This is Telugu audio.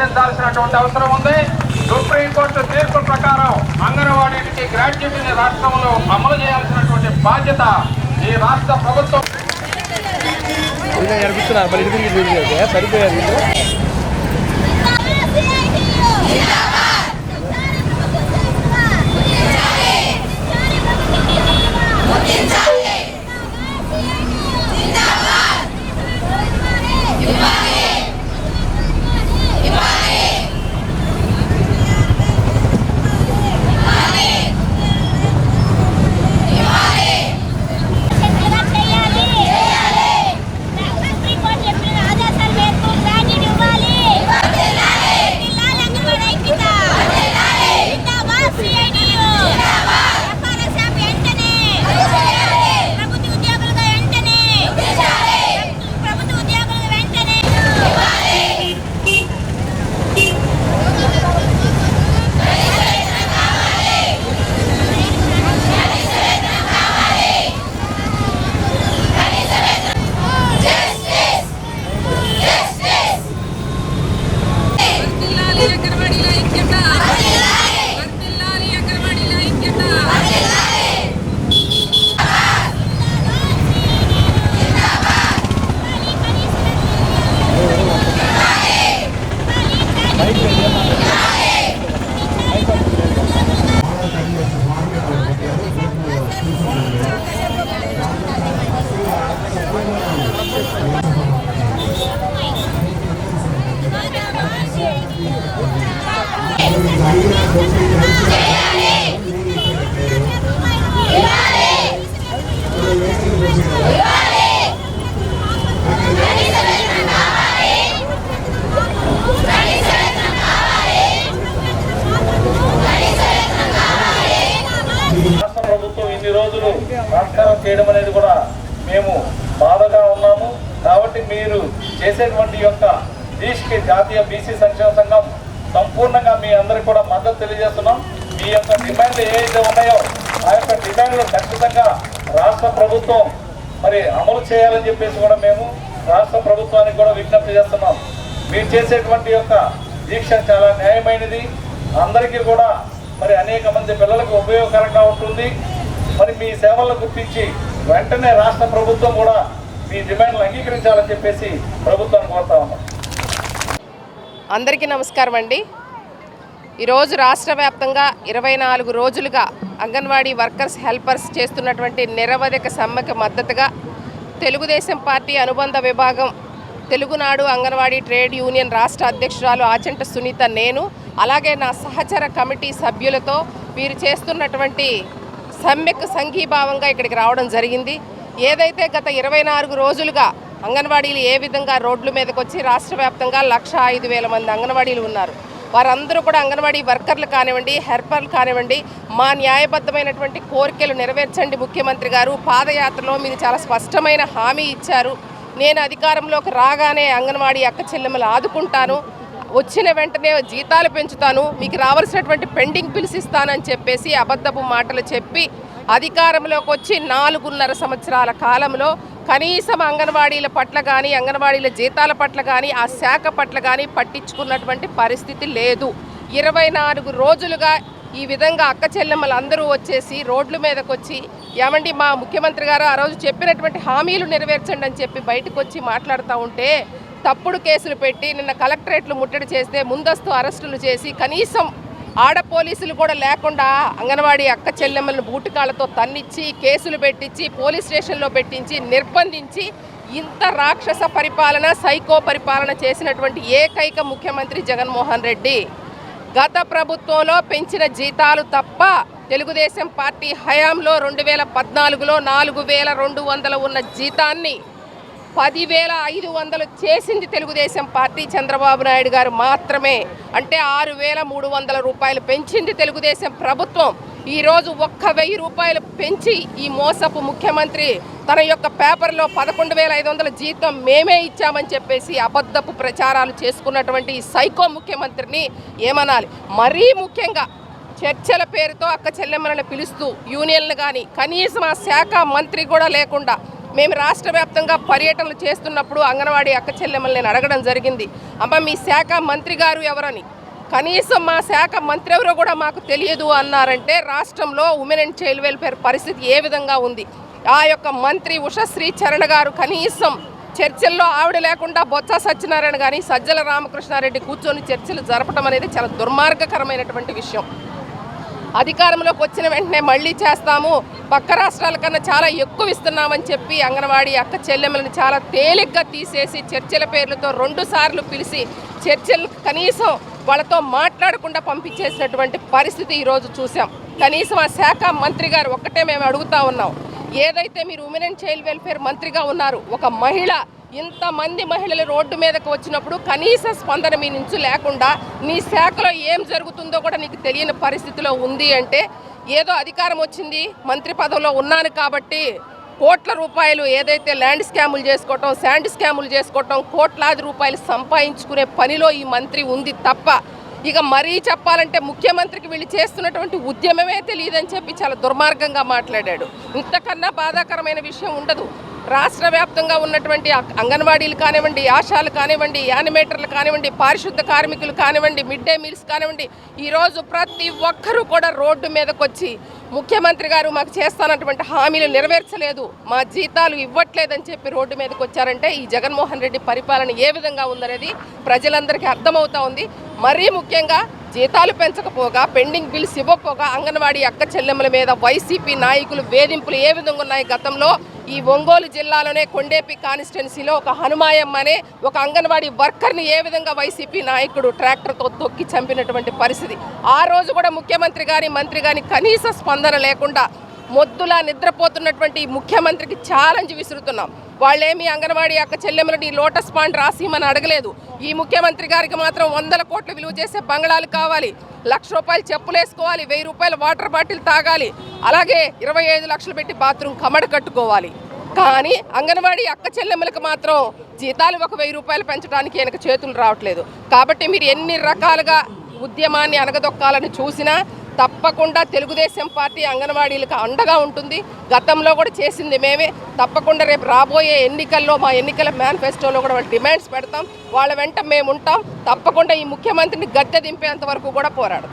ప్రకటించాల్సినటువంటి అవసరం ఉంది. సుప్రీంకోర్టు తీర్పు ప్రకారం అంగన్వాడీకి గ్రాడ్యుయేట్ రాష్ట్రంలో అమలు చేయాల్సినటువంటి బాధ్యత ఈ రాష్ట్ర ప్రభుత్వం సరిపోయారు ఇన్ని రోజులు చేయడం అనేది కూడా మేము బాధగా ఉన్నాము. కాబట్టి మీరు చేసేటువంటి యొక్క దీష్కి జాతీయ బీసీ సంక్షేమ సంఘం సంపూర్ణంగా మీ అందరికి కూడా మద్దతు తెలియజేస్తున్నాం. మీ యొక్క డిమాండ్లు ఏవైతే ఉన్నాయో ఆ యొక్క డిమాండ్లు ఖచ్చితంగా రాష్ట్ర ప్రభుత్వం మరి అమలు చేయాలని చెప్పేసి కూడా మేము రాష్ట్ర ప్రభుత్వానికి కూడా విజ్ఞప్తి చేస్తున్నాం. మీరు చేసేటువంటి యొక్క దీక్ష చాలా న్యాయమైనది. అందరికీ కూడా మరి అనేక మంది పిల్లలకు ఉపయోగకరంగా ఉంటుంది. మరి మీ సేవలను గుర్తించి వెంటనే రాష్ట్ర ప్రభుత్వం కూడా మీ డిమాండ్లు అంగీకరించాలని చెప్పేసి ప్రభుత్వాన్ని కోరుతా ఉన్నాం. అందరికీ నమస్కారం అండి. ఈరోజు రాష్ట్ర వ్యాప్తంగా ఇరవై నాలుగు రోజులుగా అంగన్వాడీ వర్కర్స్ హెల్పర్స్ చేస్తున్నటువంటి నిరవధిక సమ్మెకి మద్దతుగా తెలుగుదేశం పార్టీ అనుబంధ విభాగం తెలుగునాడు అంగన్వాడీ ట్రేడ్ యూనియన్ రాష్ట్ర అధ్యక్షురాలు ఆచంట సునీత నేను అలాగే నా సహచర కమిటీ సభ్యులతో వీరు చేస్తున్నటువంటి సమ్మెకు సంఘీభావంగా ఇక్కడికి రావడం జరిగింది. ఏదైతే గత ఇరవై నాలుగు రోజులుగా అంగన్వాడీలు ఏ విధంగా రోడ్ల మీదకి వచ్చి రాష్ట్ర వ్యాప్తంగా లక్ష ఐదు వేల మంది అంగన్వాడీలు ఉన్నారు. వారందరూ కూడా అంగన్వాడీ వర్కర్లు కానివ్వండి హెల్పర్లు కానివ్వండి మా న్యాయబద్ధమైనటువంటి కోరికలు నెరవేర్చండి ముఖ్యమంత్రి గారు. పాదయాత్రలో మీరు చాలా స్పష్టమైన హామీ ఇచ్చారు. నేను అధికారంలోకి రాగానే అంగన్వాడీ అక్క చెల్లెమ్మలు ఆదుకుంటాను. వచ్చిన వెంటనే జీతాలు పెంచుతాను మీకు రావాల్సినటువంటి పెండింగ్ బిల్స్ ఇస్తానని చెప్పేసి అబద్ధపు మాటలు చెప్పి అధికారంలోకి వచ్చి నాలుగున్నర సంవత్సరాల కాలంలో కనీసం అంగన్వాడీల పట్ల కానీ అంగన్వాడీల జీతాల పట్ల కానీ ఆ శాఖ పట్ల కానీ పట్టించుకున్నటువంటి పరిస్థితి లేదు. ఇరవై నాలుగు రోజులుగా ఈ విధంగా అక్క చెల్లెమ్మలు అందరూ వచ్చేసి రోడ్ల మీదకి వచ్చి ఏమండి మా ముఖ్యమంత్రి గారు ఆ రోజు చెప్పినటువంటి హామీలు నెరవేర్చండి అని చెప్పి బయటకు వచ్చి మాట్లాడుతూ ఉంటే తప్పుడు కేసులు పెట్టి నిన్న కలెక్టరేట్లు ముట్టడి చేస్తే ముందస్తు అరెస్టులు చేసి కనీసం ఆడ పోలీసులు కూడా లేకుండా అంగన్వాడీ అక్క చెల్లెమ్మలను బూటికాళ్ళతో తన్నిచ్చి కేసులు పెట్టించి పోలీస్ స్టేషన్లో పెట్టించి నిర్బంధించి ఇంత రాక్షస పరిపాలన సైకో పరిపాలన చేసినటువంటి ఏకైక ముఖ్యమంత్రి జగన్మోహన్ రెడ్డి గత ప్రభుత్వంలో పెంచిన జీతాలు తప్ప తెలుగుదేశం పార్టీ హయాంలో రెండు వేల పద్నాలుగులో నాలుగు వేల రెండు వందల ఉన్న జీతాన్ని పదివేల ఐదు వందలు చేసింది తెలుగుదేశం పార్టీ చంద్రబాబు నాయుడు గారు మాత్రమే. అంటే ఆరు వేల మూడు వందల రూపాయలు పెంచింది తెలుగుదేశం ప్రభుత్వం. ఈరోజు ఒక్క వెయ్యి రూపాయలు పెంచి ఈ మోసపు ముఖ్యమంత్రి తన యొక్క పేపర్లో పదకొండు వేల ఐదు వందల జీతం మేమే ఇచ్చామని చెప్పేసి అబద్ధపు ప్రచారాలు చేసుకున్నటువంటి ఈ సైకో ముఖ్యమంత్రిని ఏమనాలి? మరీ ముఖ్యంగా చర్చల పేరుతో అక్క చెల్లెమ్మలను పిలుస్తూ యూనియన్లు కానీ కనీసం ఆ శాఖ మంత్రి కూడా లేకుండా మేము రాష్ట్ర వ్యాప్తంగా పర్యటనలు చేస్తున్నప్పుడు అంగన్వాడీ అక్క చెల్లెమ్మల్ని నేను అడగడం జరిగింది. అమ్మ మీ శాఖ మంత్రి గారు ఎవరని? కనీసం మా శాఖ మంత్రి ఎవరో కూడా మాకు తెలియదు అన్నారంటే రాష్ట్రంలో ఉమెన్ అండ్ చైల్డ్ వెల్ఫేర్ పరిస్థితి ఏ విధంగా ఉంది? ఆ యొక్క మంత్రి ఉషశ్రీ చరణ్ గారు కనీసం చర్చల్లో ఆవిడ లేకుండా బొత్స సత్యనారాయణ కానీ సజ్జల రామకృష్ణారెడ్డి కూర్చొని చర్చలు జరపడం అనేది చాలా దుర్మార్గకరమైనటువంటి విషయం. అధికారంలోకి వచ్చిన వెంటనే మళ్ళీ చేస్తాము. పక్క రాష్ట్రాల కన్నా చాలా ఎక్కువ ఇస్తున్నామని చెప్పి అంగన్వాడీ అక్క చెల్లెమ్మలను చాలా తేలిగ్గా తీసేసి చర్చల పేర్లతో రెండు సార్లు పిలిచి చర్చలు కనీసం వాళ్ళతో మాట్లాడకుండా పంపించేసినటువంటి పరిస్థితి ఈరోజు చూసాం కనీసం ఆ శాఖ మంత్రి గారు ఒక్కటే మేము అడుగుతా ఉన్నాం. ఏదైతే మీరు ఉమెన్ అండ్ చైల్డ్ వెల్ఫేర్ మంత్రిగా ఉన్నారు ఒక మహిళ ఇంతమంది మహిళలు రోడ్డు మీదకు వచ్చినప్పుడు కనీస స్పందన మీ నుంచి లేకుండా నీ శాఖలో ఏం జరుగుతుందో కూడా నీకు తెలియని పరిస్థితిలో ఉంది అంటే ఏదో అధికారం వచ్చింది మంత్రి పదవిలో ఉన్నాను కాబట్టి కోట్ల రూపాయలు ఏదైతే ల్యాండ్ స్కాములు చేసుకోవటం శాండ్ స్కాములు చేసుకోవటం కోట్లాది రూపాయలు సంపాదించుకునే పనిలో ఈ మంత్రి ఉంది తప్ప ఇక మరీ చెప్పాలంటే ముఖ్యమంత్రికి వీళ్ళు చేస్తున్నటువంటి ఉద్యమమే తెలియదని చెప్పి చాలా దుర్మార్గంగా మాట్లాడాడు. ఇంతకన్నా బాధాకరమైన విషయం ఉండదు. రాష్ట్ర వ్యాప్తంగా ఉన్నటువంటి అంగన్వాడీలు కానివ్వండి ఆశాలు కానివ్వండి యానిమేటర్లు కానివ్వండి పారిశుద్ధ కార్మికులు కానివ్వండి మిడ్ డే మీల్స్ కానివ్వండి ఈరోజు ప్రతి ఒక్కరూ కూడా రోడ్డు మీదకి వచ్చి ముఖ్యమంత్రి గారు మాకు చేస్తానటువంటి హామీలు నెరవేర్చలేదు మా జీతాలు ఇవ్వట్లేదని చెప్పి రోడ్డు మీదకి వచ్చారంటే ఈ జగన్మోహన్ రెడ్డి పరిపాలన ఏ విధంగా ఉందనేది ప్రజలందరికీ అర్థమవుతా ఉంది. మరీ ముఖ్యంగా జీతాలు పెంచకపోగా పెండింగ్ బిల్స్ ఇవ్వకపోగా అంగన్వాడీ అక్క చెల్లెమ్మల మీద వైసీపీ నాయకులు వేధింపులు ఏ విధంగా ఉన్నాయి గతంలో? ఈ ఒంగోలు జిల్లాలోనే కొండేపి కాన్స్టిట్యున్సీలో ఒక హనుమాయమ్మ అనే ఒక అంగన్వాడీ వర్కర్ని ఏ విధంగా వైసీపీ నాయకుడు ట్రాక్టర్తో తొక్కి చంపినటువంటి పరిస్థితి. ఆ రోజు కూడా ముఖ్యమంత్రి గాని మంత్రి గాని కనీస స్పందన లేకుండా మొద్దులా నిద్రపోతున్నటువంటి ఈ ముఖ్యమంత్రికి ఛాలెంజ్ విసురుతున్నాం. వాళ్ళేమి అంగన్వాడీ అక్క చెల్లెమ్మలని ఈ లోటస్ పాండ్ రాసిమని అడగలేదు. ఈ ముఖ్యమంత్రి గారికి మాత్రం వందల కోట్లు విలువ చేసే బంగళాలు కావాలి. లక్ష రూపాయలు చెప్పులేసుకోవాలి. వెయ్యి రూపాయల వాటర్ బాటిల్ తాగాలి. అలాగే ఇరవై ఐదు లక్షలు పెట్టి బాత్రూమ్ కమడ కట్టుకోవాలి. కానీ అంగన్వాడీ అక్క చెల్లెమ్మలకు మాత్రం జీతాలు ఒక వెయ్యి రూపాయలు పెంచడానికి వెనక చేతులు రావట్లేదు. కాబట్టి మీరు ఎన్ని రకాలుగా ఉద్యమాన్ని అనగదొక్కాలని చూసినా తప్పకుండా తెలుగుదేశం పార్టీ అంగన్వాడీలకు అండగా ఉంటుంది. గతంలో కూడా చేసింది మేమే. తప్పకుండా రేపు రాబోయే ఎన్నికల్లో మా ఎన్నికల మేనిఫెస్టోలో కూడా వాళ్ళ డిమాండ్స్ పెడతాం. వాళ్ళ వెంట మేము ఉంటాం. తప్పకుండా ఈ ముఖ్యమంత్రిని గద్దె దింపేంత వరకు కూడా పోరాడతాం.